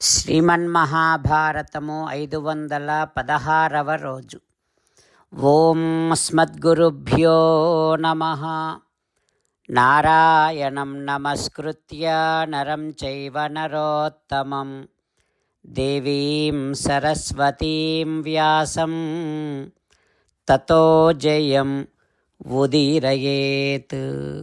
శ్రీమన్మహాభారతము ఐదు వందల పదహారవ రోజు. ఓం స్మద్గురుభ్యో నమ. నారాయణం నమస్కృత్య నరం చైవ నరోత్తమం. దేవీం సరస్వతీం వ్యాసం. తతో జయం ఉదీరయేత్.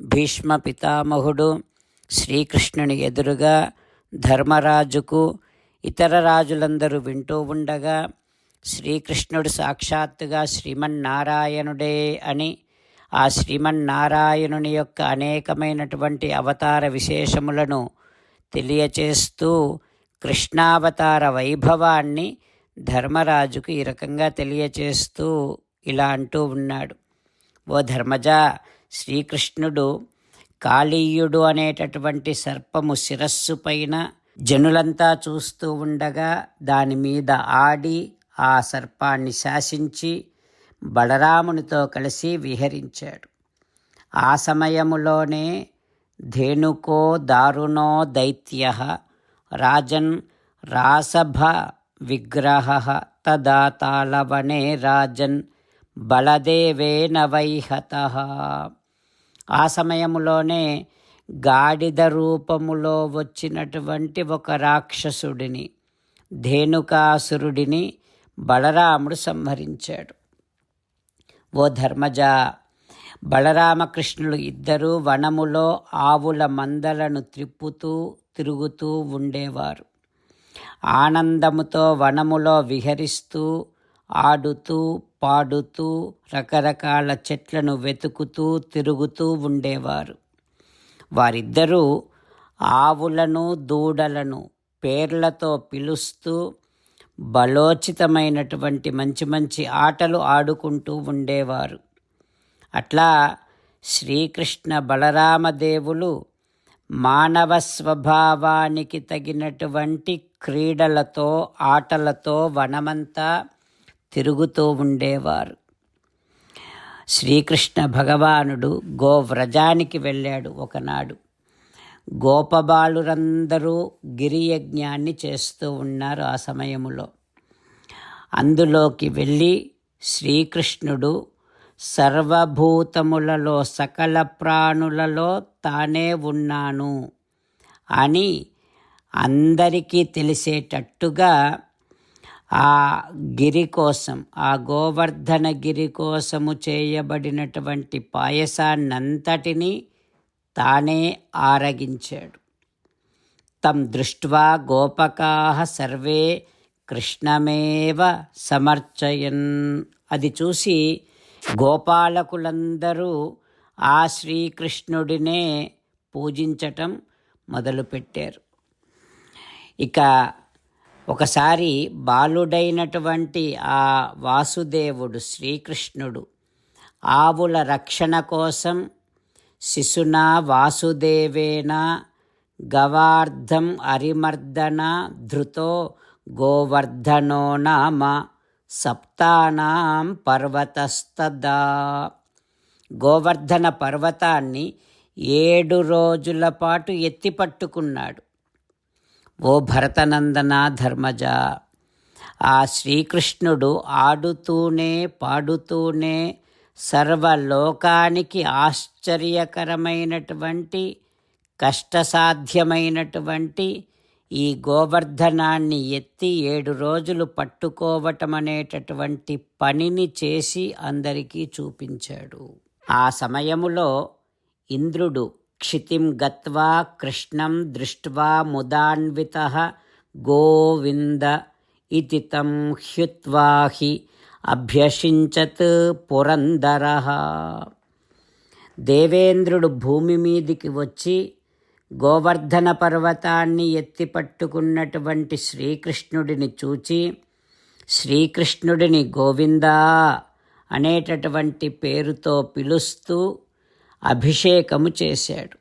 భీష్మ పితామహుడు శ్రీకృష్ణుని ఎదురుగా ధర్మరాజుకు ఇతర రాజులందరూ వింటూ ఉండగా శ్రీకృష్ణుడు సాక్షాత్తుగా శ్రీమన్నారాయణుడే అని ఆ శ్రీమన్నారాయణుని యొక్క అనేకమైనటువంటి అవతార విశేషములను తెలియచేస్తూ కృష్ణావతార వైభవాన్ని ధర్మరాజుకు ఈ రకంగా తెలియచేస్తూ ఇలా అంటూ ఉన్నాడు. ఓ ధర్మజ శ్రీకృష్ణుడు కాళీయుడు అనేటటువంటి సర్పము శిరస్సు పైన జనులంతా చూస్తూ ఉండగా దాని మీద ఆడి ఆ సర్పాన్ని శాసించి బలరామునితో కలిసి విహరించాడు. ఆ సమయములోనే ధేనుకో దారుణో దైత్య రాజన్ రాసభ విగ్రహ తదా తాళవనే రాజన్ బలదేవేన వైహత ఆ సమయంలోనే గాడిద రూపములో వచ్చినటువంటి ఒక రాక్షసుడిని ధేనుకాసురుడిని బలరాముడు సంహరించాడు. ఓ ధర్మజ బలరామకృష్ణులు ఇద్దరూ వనములో ఆవుల మందలను త్రిప్పుతూ తిరుగుతూ ఉండేవారు. ఆనందముతో వనములో విహరిస్తూ ఆడుతూ పాడుతూ రకరకాల చెట్లను వెతుకుతూ తిరుగుతూ ఉండేవారు. వారిద్దరూ ఆవులను దూడలను పేర్లతో పిలుస్తూ బలోచితమైనటువంటి మంచి మంచి ఆటలు ఆడుకుంటూ ఉండేవారు. అట్లా శ్రీకృష్ణ బలరామదేవులు మానవ స్వభావానికి తగినటువంటి క్రీడలతో ఆటలతో వనమంతా తిరుగుతూ ఉండేవారు. శ్రీకృష్ణ భగవానుడు గోవ్రజానికి వెళ్ళాడు ఒకనాడు. గోపబాలురందరూ గిరియజ్ఞాన్ని చేస్తూ ఉన్నారు ఆ సమయములో. అందులోకి వెళ్ళి శ్రీకృష్ణుడు సర్వభూతములలో సకల ప్రాణులలో తానే ఉన్నాను అని అందరికీ తెలిసేటట్టుగా ఆ గిరి కోసం ఆ గోవర్ధన గిరి కోసము చేయబడినటువంటి పాయసాన్నంతటినీ తానే ఆరగించాడు. తం దృష్ట్వా గోపకా సర్వే కృష్ణమేవ సమర్చయన్. అది చూసి గోపాలకులందరూ ఆ శ్రీకృష్ణుడినే పూజించటం మొదలుపెట్టారు. ఇక ఒకసారి బాలుడైనటువంటి ఆ వాసుదేవుడు శ్రీకృష్ణుడు ఆవుల రక్షణ కోసం శిశునా వాసుదేవేన గవార్ధం అరిమర్దన ధృతో గోవర్ధనో నామ సప్తానాం పర్వతస్తదా. గోవర్ధన పర్వతాన్ని ఏడు రోజుల పాటు ఎత్తిపట్టుకున్నాడు ఓ భరతనందన ధర్మజ. ఆ శ్రీకృష్ణుడు ఆడుతూనే పాడుతూనే సర్వలోకానికి ఆశ్చర్యకరమైనటువంటి కష్టసాధ్యమైనటువంటి ఈ గోవర్ధనాన్ని ఎత్తి ఏడు రోజులు పట్టుకోవటం అనేటటువంటి పనిని చేసి అందరికీ చూపించాడు. ఆ సమయములో ఇంద్రుడు క్షితిం గత్వా కృష్ణం దృష్ట్వా ముదాన్విత గోవింద ఇతి తం హ్యుత్వా హి అభ్యసించత్ పురందర. దేవేంద్రుడు భూమి మీదికి వచ్చి గోవర్ధన పర్వతాన్ని ఎత్తిపట్టుకున్నటువంటి శ్రీకృష్ణుడిని చూచి శ్రీకృష్ణుడిని గోవిందా అనేటటువంటి పేరుతో పిలుస్తూ అభిషేకము చేశాడు.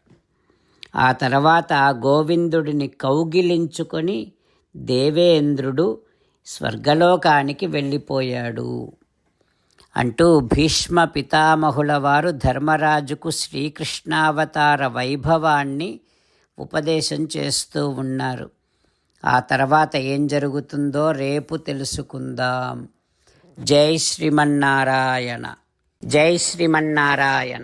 ఆ తర్వాత గోవిందుడిని కౌగిలించుకొని దేవేంద్రుడు స్వర్గలోకానికి వెళ్ళిపోయాడు. అంటూ భీష్మ పితామహుల వారు ధర్మరాజుకు శ్రీకృష్ణావతార వైభవాన్ని ఉపదేశం చేస్తూ ఉన్నారు. ఆ తర్వాత ఏం జరుగుతుందో రేపు తెలుసుకుందాం. జై శ్రీమన్నారాయణ. జై శ్రీమన్నారాయణ.